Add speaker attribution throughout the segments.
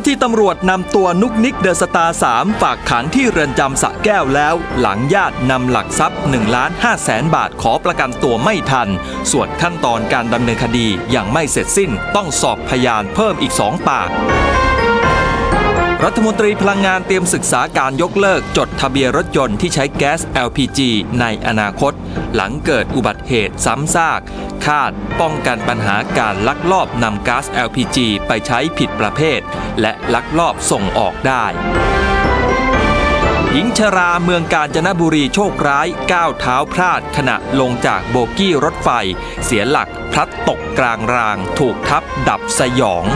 Speaker 1: าที่ตำรวจนำตัวนุกนิกเดอะสตาร์สามฝากขังที่เรือนจำสะแก้วแล้ว หลังญาตินำหลักทรัพย์1ล้าน5แสนบาทขอประกันตัวไม่ทัน ส่วนขั้นตอนการดำเนินคดียังไม่เสร็จสิ้นต้องสอบพยานเพิ่มอีก 2 ปาก รัฐมนตรีพลังงานเตรียมศึกษาการยกเลิกจดทะเบียนรถยนต์ที่ใช้แก๊ส LPG ในอนาคต หลังเกิดอุบัติเหตุซ้ำซาก คาดป้องกันปัญหาการลักลอบนำก๊าซ LPG ไปใช้ผิดประเภท และลักลอบส่งออกได้หญิงชราเมืองกาญจนบุรีโชคร้ายก้าวเท้าพลาดขณะลงจากโบกี้รถไฟ เสียหลักพลัดตกกลางราง ถูกทับดับสยอง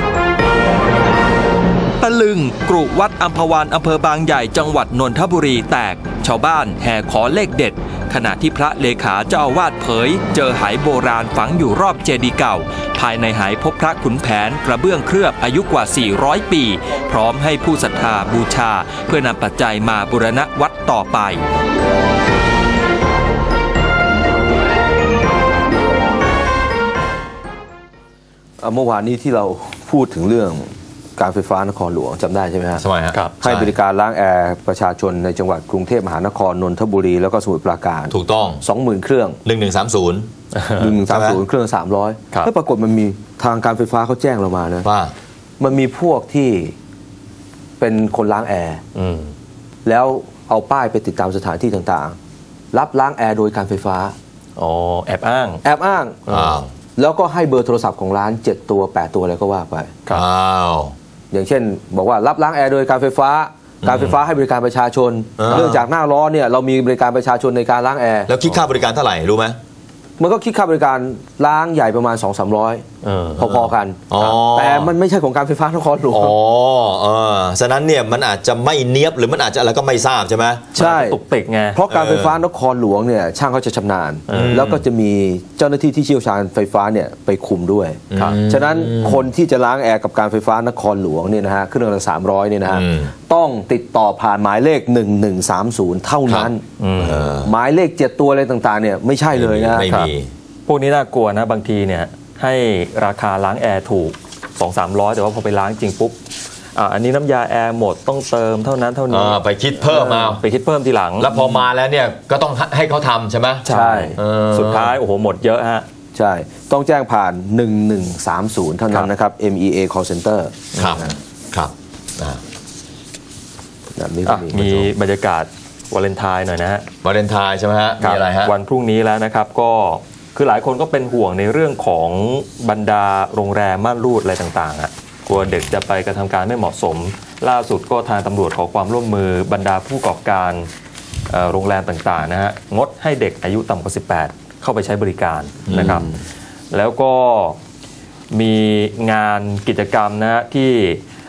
Speaker 1: ตะลึงกรุวัดอัมพวันอำเภอบางใหญ่จังหวัดนนทบุรีแตก ชาวบ้านแห่ขอเลขเด็ด ขณะที่พระเลขาเจ้าอาวาสเผย เจอหายโบราณฝังอยู่รอบเจดีย์เก่า ภายในหายพบพระขุนแผนกระเบื้องเคลือบอายุกว่า 400 ปี พร้อมให้ผู้ศรัทธาบูชา เพื่อนำปัจจัยมาบูรณะวัดต่อไป
Speaker 2: เมื่อวานนี้ที่เราพูดถึงเรื่อง การไฟฟ้านครหลวงจำได้ใช่ไหมฮะ
Speaker 3: สมัยฮะ
Speaker 1: ครับ
Speaker 2: ให้บริการล้างแอร์ประชาชนในจังหวัดกรุงเทพมหานครนนทบุรีแล้วก็สมุทรปราการ
Speaker 3: ถูกต้อง
Speaker 2: 20,000 เครื่อง
Speaker 3: 1130
Speaker 2: หนึ่งสาม
Speaker 3: ใช่
Speaker 2: ศูน
Speaker 3: ไหม
Speaker 2: ย์เครื่อง 300
Speaker 1: ครับ
Speaker 2: แล้วปรากฏมันมีทางการไฟฟ้าเขาแจ้งเรามานะ
Speaker 3: ว่า
Speaker 2: มันมีพวกที่เป็นคนล้างแอร์
Speaker 3: อืม
Speaker 2: แล้วเอาป้ายไปติดตามสถานที่ต่างๆ รับล้างแอร์โดยการไฟฟ้า
Speaker 1: อ๋อแอบอ้าง
Speaker 2: แอบอ้าง
Speaker 3: อ้าว
Speaker 2: แล้วก็ให้เบอร์โทรศัพท์ของร้าน 7 ตัว 8 ตัวอะไรก็ว่าไป
Speaker 1: ครับ
Speaker 3: อ้าว
Speaker 2: อย่างเช่น บอกว่ารับล้างแอร์โดยการไฟฟ้า การไฟฟ้าให้บริการประชาชน
Speaker 3: อ่า
Speaker 2: เนื่องจากหน้าร้อนเนี่ยเรามีบริการประชาชนในการล้างแอร์
Speaker 3: แล้วคิดค่าบริการเท่าไหร่รู้ไหม
Speaker 2: มันก็คิดค่าบริการล้างใหญ่ประมาณ2 3 0 0
Speaker 1: เออ
Speaker 2: พอๆกัน
Speaker 3: อ๋อ
Speaker 2: แต่มันไม่ใช่ของการไฟฟ้านครหลวง
Speaker 3: อ๋อเออฉะนั้นเนี่ยมันอาจจะไม่เนียบหรือมันอาจจะอะไรก็ไม่ทราบใช่ไหม
Speaker 2: ใช่
Speaker 1: ตุกติกไง
Speaker 2: เพราะการไฟฟ้านครหลวงเนี่ยช่างเขาจะชำนาญ แล้วก็จะมีเจ้าหน้าที่ที่เชี่ยวชาญไฟฟ้าเนี่ยไปคุมด้วย
Speaker 1: ครับ
Speaker 2: ฉะนั้นคนที่จะล้างแอร์กับการไฟฟ้านครหลวงเนี่ยนะฮะเครื่องละสามร้อยเนี่ยนะฮะ
Speaker 3: อืม
Speaker 2: ต้องติดต่อผ่านหมายเลข 1130 เท่านั้น
Speaker 3: เออ
Speaker 2: หมายเลขเจ็ดตัวอะไรต่างๆเนี่ยไม่ใช่เลยนะ
Speaker 3: ไม่
Speaker 1: ครับ
Speaker 3: มี
Speaker 1: พวกนี้น่ากลัวนะบางทีเนี่ย ให้ราคาล้างแอร์ถูก 2 3 0 0 แต่ว่าพอไปล้างจริงปุ๊บอ่าอันนี้น้ำยาแอร์หมดต้องเติมเท่านั้นเท่านี้
Speaker 3: อ่าไปคิดเพิ่มเอา
Speaker 1: ไปคิดเพิ่มทีหลัง
Speaker 3: แล้วพอมาแล้วเนี่ยก็ต้องให้เขาทำใช่ไหม
Speaker 2: ใช่
Speaker 3: เออ
Speaker 1: สุดท้ายโอ้โหหมดเยอะฮะ
Speaker 2: ใช่ ต้องแจ้งผ่าน 1130 เท่านั้นนะครับ MEA Call Center
Speaker 3: ครับครับอ่า
Speaker 2: แบบนี้ก็
Speaker 1: อะ
Speaker 2: มี
Speaker 1: มีบรรยากาศวาเลนไทน์หน่อยนะฮะ
Speaker 3: วาเลนไทน์ใช่ไหมฮะ มีอะไรฮะ
Speaker 1: วันพรุ่งนี้แล้วนะครับก็ คือหลายคนก็เป็นห่วงในเรื่องของบรรดาโรงแรมม่านรูดอะไรต่างๆอะกลัวเด็กจะไปกระทำการไม่เหมาะสม ล่าสุดก็ทางตำรวจขอความร่วมมือบรรดาผู้ประกอบการเอ่อโรงแรมต่างๆนะฮะงดให้เด็กอายุต่ำกว่า 18 เข้าไปใช้บริการนะครับ แล้วก็มีงานกิจกรรมนะฮะที่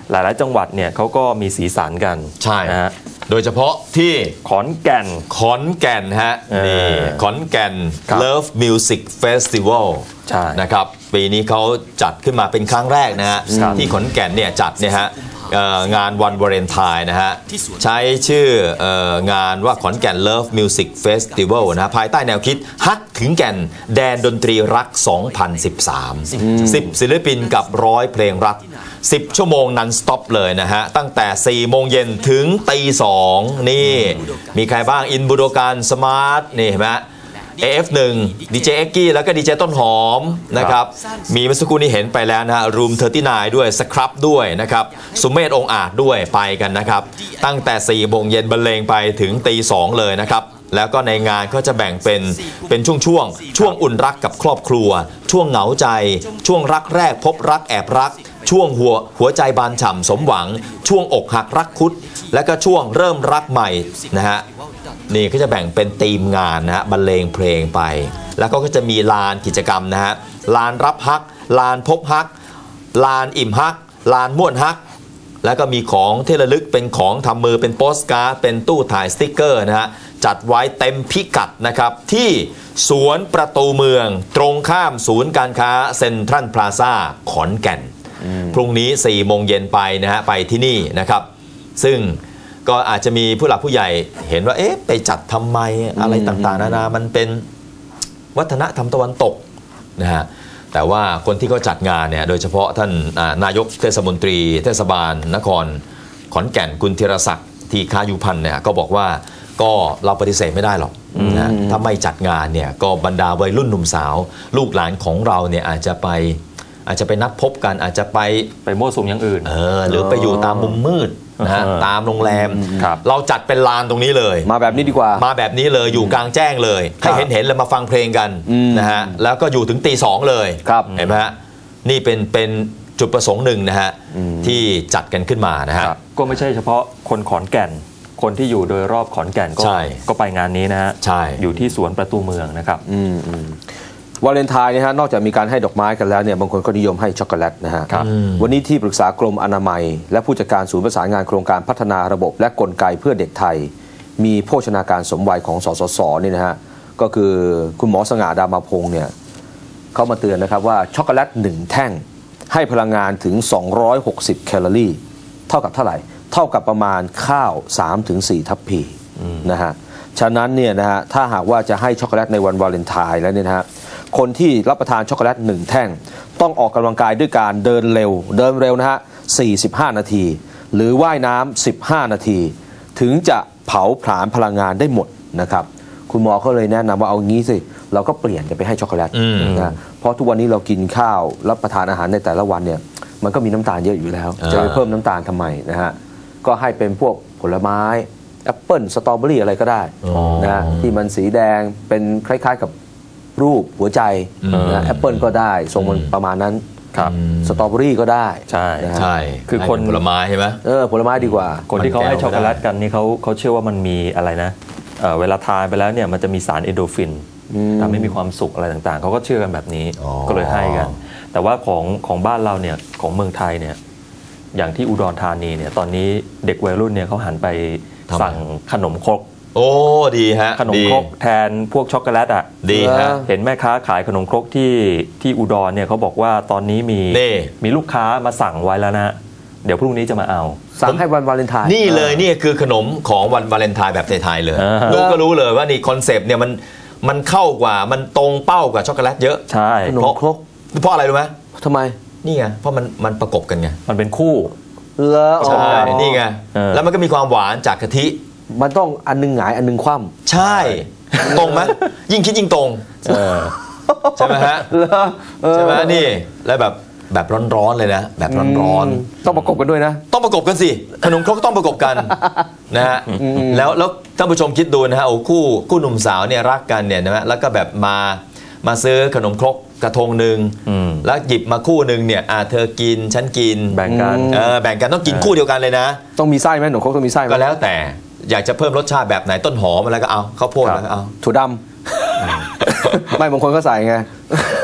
Speaker 1: หลายๆ จังหวัดเนี่ยเขาก็มีสีสันกัน
Speaker 3: ใช่
Speaker 1: นะฮะ
Speaker 3: โดยเฉพาะที่
Speaker 1: ขอนแก่น
Speaker 3: ขอนแก่นฮะ
Speaker 1: เออ
Speaker 3: นี่ขอนแก่น
Speaker 1: ครับ
Speaker 3: Love Music Festival
Speaker 1: ใช่
Speaker 3: นะครับปีนี้เขาจัดขึ้นมาเป็นครั้งแรกนะฮะ
Speaker 1: ครับ
Speaker 3: ที่ขอนแก่นเนี่ยจัดเนี่ยฮะเอ่องานวันวาเลนไทน์นะฮะใช้ชื่อเอองานว่าขอนแก่น Love Music Festival นะฮะภายใต้แนวคิดฮักถึงแก่นแดนดนตรีรัก 2013 10 ศิลปินกับร้อยเพลงรัก 10 ชั่วโมงนันสต็อปเลยนะฮะ ตั้งแต่ 4 โมงเย็นถึงตี2นี่ มีใครบ้างอินบุโดการสมาร์ท นี่เห็นไหม AF1 ดีเจเอ็กกี้แล้วก็ดีเจต้นหอมนะครับ มีเมื่อสักครู่นี้เห็นไปแล้วนะฮะรูมเทอร์ตี้นด้วยสครับด้วยนะครับสุเมธองค์อาจด้วยไปกันนะครับ ตั้งแต่ 4 โมงเย็นบรรเลงไปถึงตี2เลยนะครับแล้วก็ในงานก็จะแบ่งเป็นเป็นช่วงช่วงๆช่วงอุ่นรักกับครอบครัว ช่วงเหงาใจ ช่วงรักแรกพบรักแอบรัก ช่วงหัวหัวใจบานฉ่ำสมหวัง ช่วงอกหักรักคุด และก็ช่วงเริ่มรักใหม่นะฮะนี่ก็จะแบ่งเป็นธีมงานนะฮะบรรเลงเพลงไป แล้วก็จะมีลานกิจกรรมนะฮะลานรับฮัก ลานพบฮัก ลานอิ่มฮัก ลานม่วนฮัก แล้วก็มีของเทระลึกเป็นของทำมือเป็นโปสการ์ดเป็นตู้ถ่ายสติกเกอร์นะฮะจัดไว้เต็มพิกัดนะครับ ที่สวนประตูเมือง ตรงข้ามศูนย์การค้าเซ็นทรัลพลาซ่าขอนแก่น พรุ่งนี้4โมงเย็นไปนะฮะไปที่นี่นะครับ ซึ่งก็อาจจะมีผู้หลักผู้ใหญ่เห็นว่าเอ๊ะไปจัดทำไมอะไรต่างๆ นานามันเป็นวัฒนธรรมตะวันตกนะฮะแต่ว่าคนที่เขาจัดงานเนี่ยโดยเฉพาะท่านอ่านายกเทศมนตรี เทศบาลนครขอนแก่นคุณธีรศักดิ์ทีคายุพันธ์เนี่ยก็บอกว่าก็เราปฏิเสธไม่ได้หรอกนะถ้าไม่จัดงานเนี่ยก็บรรดาวัยรุ่นหนุ่มสาว ลูกหลานของเราเนี่ยอาจจะไป อาจจะไปนัดพบกันอาจจะไป
Speaker 1: ไปมั่วสุมอย่างอื่น
Speaker 3: เออหรือไปอยู่ตามมุมมืดนะฮะ
Speaker 1: เออ
Speaker 3: ตามโรงแรม
Speaker 1: ครับ
Speaker 3: เราจัดเป็นลานตรงนี้เลย
Speaker 2: มาแบบนี้ดีกว่า
Speaker 3: มาแบบนี้เลยอยู่กลางแจ้งเลย ให้เห็นเห็นเลยมาฟังเพลงกัน
Speaker 2: อืม
Speaker 3: นะฮะแล้วก็อยู่ถึงตีสองเลย
Speaker 2: ครับ
Speaker 3: เห็นไหมฮะนี่เป็นเป็นจุดประสงค์หนึ่งนะฮะที่จัดกันขึ้นมานะฮะ
Speaker 1: ครับก็ไม่ใช่เฉพาะคนขอนแก่น คนที่อยู่โดยรอบขอนแก่นก็
Speaker 3: ใช่
Speaker 1: ก็ไปงานนี้นะฮะ
Speaker 3: ใช่
Speaker 1: อยู่ที่สวนประตูเมืองนะครับ
Speaker 2: อืมอืม วาเลนไทน์เนี่ยฮะนอกจากมีการให้ดอกไม้กันแล้วเนี่ยบางคนก็นิยมให้ช็อกโกแลตนะฮะ
Speaker 1: ครับ
Speaker 2: วันนี้ที่ปรึกษากรมอนามัย และผู้จัดการศูนย์ประสานงานโครงการพัฒนาระบบ และกลไกเพื่อเด็กไทย มีโภชนาการสมวัยของสสสเนี่ยนะฮะก็คือคุณหมอสง่าดามาพงศ์เนี่ยเขามาเตือนนะครับว่าช็อกโกแลตหนึ่งแท่ง ให้พลังงานถึง 260 แคลอรี่ เท่ากับเท่าไหร่ เท่ากับประมาณข้าว 3-4 ทัพพีนะฮะฉะนั้นเนี่ยนะฮะถ้าหากว่าจะให้ช็อกโกแลตในวันวาเลนไทน์แล้วเนี่ยนะฮะ คนที่รับประทานช็อกโกแลตหนึ่งแท่ง ต้องออกกำลังกายด้วยการเดินเร็ว เดินเร็วนะฮะ 45 นาที หรือว่ายน้ำ 15 นาที ถึงจะเผาผลาญพลังงานได้หมดนะครับ คุณหมอเขาเลยแนะนำว่าเอางี้สิ เราก็เปลี่ยนจะไปให้ช็อกโกแลต
Speaker 3: อืม
Speaker 2: นะเพราะทุกวันนี้เรากินข้าวรับประทานอาหารในแต่ละวันเนี่ยมันก็มีน้ำตาลเยอะอยู่แล้ว
Speaker 3: อ่า
Speaker 2: จะไปเพิ่มน้ำตาลทำไมนะฮะก็ให้เป็นพวกผลไม้แอปเปิลสตรอเบอรี่อะไรก็ได้นะฮะที่มันสีแดงเป็นคล้ายๆกับ รูปหัวใจนะแอปเปิลก็ได้ทรงมันประมาณนั้น
Speaker 1: ครับ
Speaker 2: สตรอเบอรี่ก็ได้
Speaker 1: ใช่
Speaker 2: นะฮะ
Speaker 3: ใช่
Speaker 1: คือ
Speaker 3: ให้
Speaker 1: คน
Speaker 3: ผลไม้ใช่ไหม
Speaker 2: เออผลไม้ดีกว่า
Speaker 1: คนที่เขา
Speaker 3: มันแก้ว
Speaker 1: ให้ช็อกโกแลต
Speaker 3: ได้
Speaker 1: กันนี่เขาเขาเชื่อว่ามันมีอะไรนะเอ่อเวลาทานไปแล้วเนี่ยมันจะมีสารเอนโดรฟินทำให้มีความสุขอะไรต่างๆ เขาก็เชื่อกันแบบนี้
Speaker 3: อ๋อ
Speaker 1: ก็เลยให้กัน แต่ว่าของของบ้านเราเนี่ยของเมืองไทยเนี่ยอย่างที่อุดรธานีเนี่ยตอนนี้เด็กวัยรุ่นเนี่ยเขาหันไปสั่งขนมครก
Speaker 3: โอ้ดีฮะ
Speaker 1: ขนม
Speaker 3: ดี
Speaker 1: ครกแทนพวกช็อกโกแลตอะ
Speaker 3: ดีฮะ
Speaker 1: เห็นแม่ค้าขายขนมครกที่ที่อุดรเนี่ยเขาบอกว่าตอนนี้มี
Speaker 3: นี่
Speaker 1: มีลูกค้ามาสั่งไว้แล้วนะ เดี๋ยวพรุ่งนี้จะมาเอา
Speaker 2: สั่งให้วันวาเลนไทน์
Speaker 3: นี่เลยนี่คือขนมของวันวาเลนไทน์แบบไทยๆเลย
Speaker 1: อ่าฮะ
Speaker 3: ลูกก็รู้เลยว่านี่คอนเซปต์เนี่ยมันมันเข้ากว่ามันตรงเป้ากว่าช็อกโกแลตเยอะ
Speaker 1: ใช่
Speaker 2: ขนม
Speaker 3: เพราะ
Speaker 2: ครก
Speaker 3: เพราะอะไรรู้ไหม
Speaker 2: ทำไม
Speaker 3: นี่ไงเพราะมันมันประกบกันไง
Speaker 1: มันเป็นคู่
Speaker 2: เลออ๋อ
Speaker 3: ใช่นี่ไง
Speaker 1: เออ
Speaker 3: แล้วมันก็มีความหวานจากกะทิ
Speaker 2: มันต้องอันหนึงหงายอันหนึงคว่
Speaker 3: ใช่ ตรงไหมยิ่งคิดยิ่งตรง
Speaker 1: เออ
Speaker 3: ใช่ไหมฮะำ
Speaker 2: เลอเออ
Speaker 3: ใช่ไหมนี่แล้วแบบแบบร้อนๆเลยนะ แบบร้อน
Speaker 2: ๆต้องประกบกันด้วยนะ
Speaker 3: ๆต้องประกบกันสิขนมครกต้องประกบกันนะฮะแล้วแล้วท่านผู้ชมคิดดูนะฮะโอ้คู่คู่หนุ่มสาวเนี่ยรักกันเนี่ยนะฮะแล้วก็แบบมามาซื้อขนมครกกระทงหนึ่ง
Speaker 1: อืม
Speaker 3: แล้วหยิบมาคู่หนึ่งเนี่ยอ่าเธอกินฉันกิน
Speaker 1: แบ่งกัน
Speaker 3: เออแบ่งกันต้องกินคู่เดียวกันเลยนะ
Speaker 2: ต้องมีไส้ไหมขนมครกต้องมีไส้ไหม
Speaker 3: ก็แล้วแต่ อยากจะเพิ่มรสชาติแบบไหนต้นหอมอะไรก็เอาข้าวโพด
Speaker 1: ครับ
Speaker 3: อะไรก็เอา
Speaker 2: ถั่วดำ ไม่บางคนก็ใส่ไง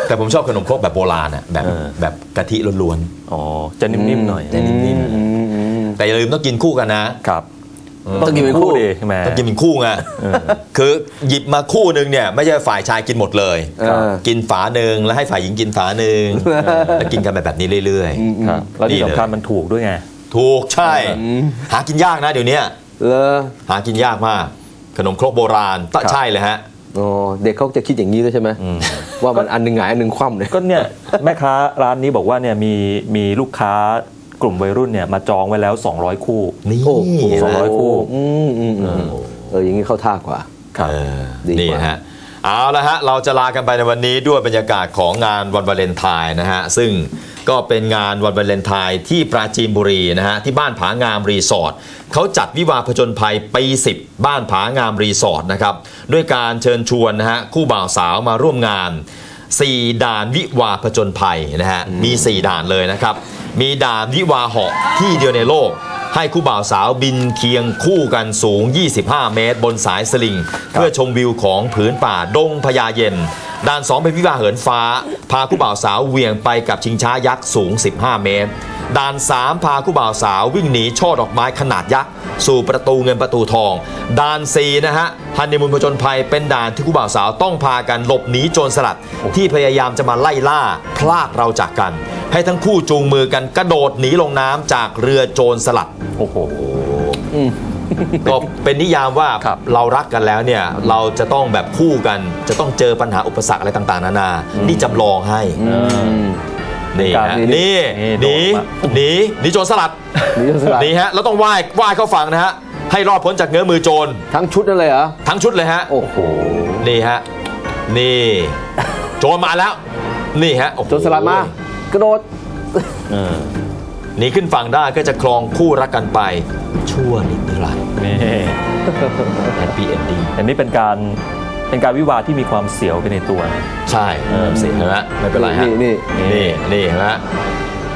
Speaker 3: แต่ผมชอบขนมครกแบบโบราณอะแบบ
Speaker 1: เออ
Speaker 3: แบบกะทิล้วน
Speaker 1: อ๋อจะนิ่มๆหน่อย
Speaker 3: จะนิ่มๆแต่อย่าลืมต้องกินคู่กันนะ
Speaker 1: ครับ
Speaker 2: ต้องกินเป็นคู่
Speaker 1: ดิใช่ไหม
Speaker 3: ต้องกินเป็นคู่ไง
Speaker 1: เออ
Speaker 3: คือหยิบมาคู่หนึ่งเนี่ยไม่ใช่ฝ่ายชายกินหมดเลย
Speaker 2: เออ
Speaker 3: กินฝาหนึ่งแล้วให้ฝ่ายหญิงกินฝาหนึ่งแล้วกินกันแบบแบบนี้เรื่อย
Speaker 1: ครับแล้วที่
Speaker 3: นี่เลย
Speaker 1: สำคัญมันถูกด้วยไง
Speaker 3: ๆถูกใช่ หากินยากนะเดี๋ยวนี้
Speaker 2: เลอ
Speaker 3: หากินยากมาก ขนมครกโบราณตะ
Speaker 1: ครับ
Speaker 3: ใช่เลยฮะ
Speaker 2: อ๋อเด็กเขาจะคิดอย่างนี้ด้วยใช่ไหมว่ามันอันหนึงหงายอันหนึงคว่ำเลย
Speaker 1: ก็เนี่ยแม่ค้าร้านนี้บอกว่าเนี่ยมีมีลูกค้ากลุ่มวัยรุ่นเนี่ยมาจองไว้แล้ว 200 คู่
Speaker 3: นี่
Speaker 2: โอ้โห
Speaker 1: สองร้อยคู่
Speaker 2: อืมอืมอืมเอออย่างนี้เข้าท่ากว่า
Speaker 1: ครับ
Speaker 3: เออ
Speaker 2: ดีกว่า
Speaker 3: นี่ฮะเอาละฮะเราจะลากันไปในวันนี้ด้วยบรรยากาศของงานวันวาเลนไทน์นะฮะซึ่ง ก็เป็นงานวันวาเลนไทน์ที่ปราจีนบุรีนะฮะที่บ้านผางามรีสอร์ทเขาจัดวิวาผจญภัยปี 10 บ้านผางามรีสอร์ทนะครับด้วยการเชิญชวนนะฮะคู่บ่าวสาวมาร่วมงาน 4 ด่านวิวาผจญภัยนะฮะมี 4 ด่านเลยนะครับ มีด่านวิวาห์เหาะที่เดียวในโลก ให้คู่บ่าวสาวบินเคียงคู่กันสูง 25 เมตร บนสายสลิง เพื่อชมวิวของผืนป่าดงพญาเย็น ด่าน2เป็นวิวาห์เหินฟ้า พาคู่บ่าวสาวเหวี่ยงไปกับชิงช้ายักษ์สูง 15 เมตร ด่าน 3 พาคู่บ่าวสาววิ่งหนีช่อดอกไม้ขนาดยักษ์สู่ประตูเงินประตูทอง ด่าน4นะฮะฮันนีมูนผจญภัยเป็นด่านที่คู่บ่าวสาวต้องพากันหลบหนีโจรสลัดที่พยายามจะมาไล่ล่าพลากเราจากกัน ให้ทั้งคู่จูงมือกันกระโดดหนีลงน้ำจากเรือโจรสลัด
Speaker 1: โอ้โห
Speaker 3: ก็เป็นนิยามว่า
Speaker 1: ครับ
Speaker 3: เรารักกันแล้วเนี่ยเราจะต้องแบบคู่กัน จะต้องเจอปัญหาอุปสรรคอะไรต่างๆ นานา นี่จำลองให้
Speaker 2: อืม
Speaker 3: นี่
Speaker 1: การ
Speaker 3: ฮะ
Speaker 1: นี่
Speaker 3: นี่
Speaker 1: นี่
Speaker 3: หนีหนีหนีโจรสลัด
Speaker 2: หนีโจรสลัด
Speaker 3: นี่ฮะเราต้องว่ายว่ายเข้าฝั่งนะฮะให้รอดพ้นจากเงื้อมือโจร
Speaker 2: ทั้งชุดนั่นเลยเหรอ
Speaker 3: ทั้งชุดเลยฮะ
Speaker 2: โอ้โห
Speaker 3: นี่ฮะนี่ โจรมาแล้ว นี่ฮะโอ้โห
Speaker 2: โจรสลัดมา กระโดด
Speaker 1: เออ
Speaker 3: หนีขึ้นฝั่งได้ก็จะครองคู่รักกันไป ชั่วนิรันดร์
Speaker 1: นี่
Speaker 3: แฮปปี้เอนดิ้ง
Speaker 1: อันนี้เป็นการเป็นการวิวาห์ที่มีความเสียวไปในตัว
Speaker 3: ใช่เออเสียนะฮะไม่เป็นไรฮะ
Speaker 2: นี่นี่
Speaker 3: นี่นี่ฮะ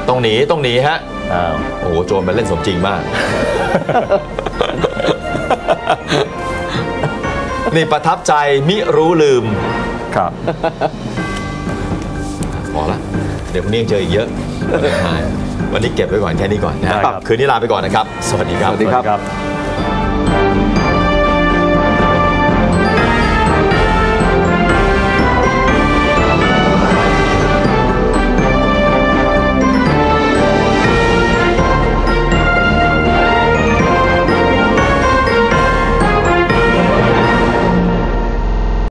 Speaker 3: ต้องหนีต้องหนีฮะ
Speaker 1: อ้าว
Speaker 3: โอ้โหโจรมันเล่นสมจริงมาก นี่ประทับใจมิรู้ลืม
Speaker 1: ครับ
Speaker 3: พอละเดี๋ยวพรุ่งนี้ยังเจออีกเยอะวันนี้เก็บไว้ก่อนแค่นี้ก่อนนะ
Speaker 1: ได้
Speaker 3: ค
Speaker 1: ครั
Speaker 3: รับ บคืนนี้ลาไปก่อนนะครับ สวัสดีครับ
Speaker 2: สวัสดีครับ
Speaker 1: ครับ